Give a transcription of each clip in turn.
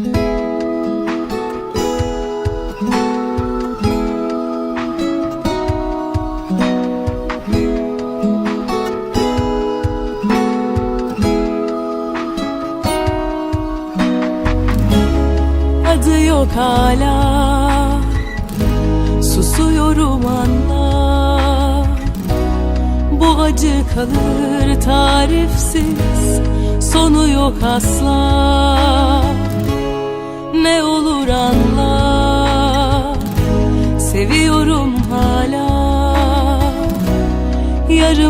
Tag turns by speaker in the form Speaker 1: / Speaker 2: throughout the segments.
Speaker 1: Adı yok hala. Susuyorum anla. Bu acı kalır tarifsiz. Sonu yok asla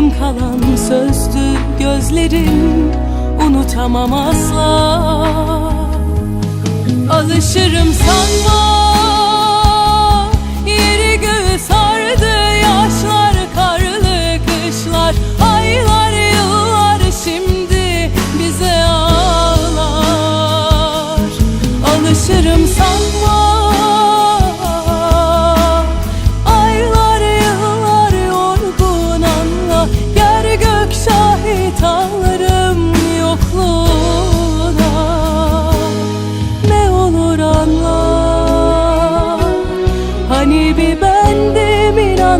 Speaker 1: Yarım kalan sözdü gözlerim Unutamam asla. Alışırım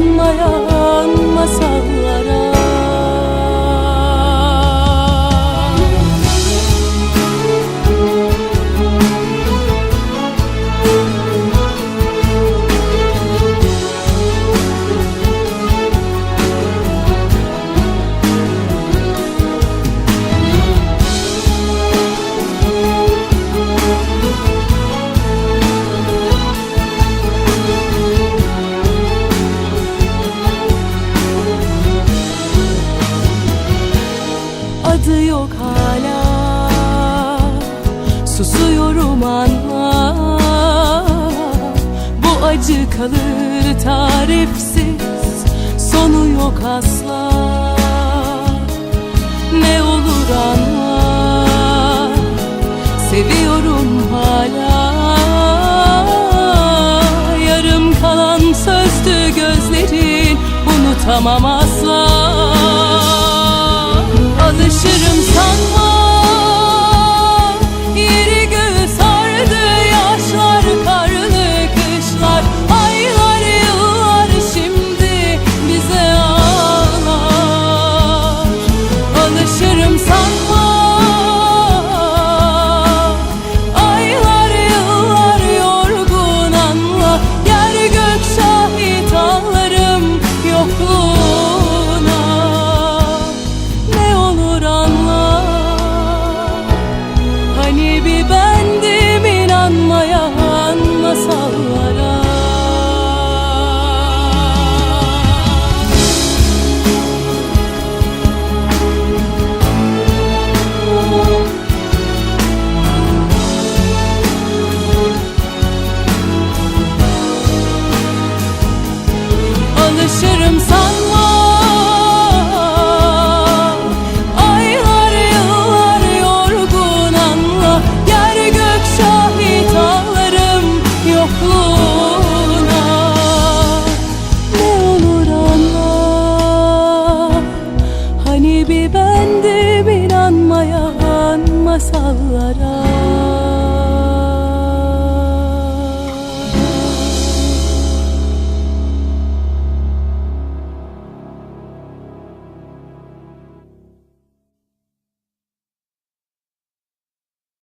Speaker 1: yanmaya Susuyorum anla Bu acı kalır tarifsiz. Sonu yok asla. Ne olur anla Seviyorum hala. Yarım kalan sözdü gözlerin Unutamam asla. Alışırım sanma masallara.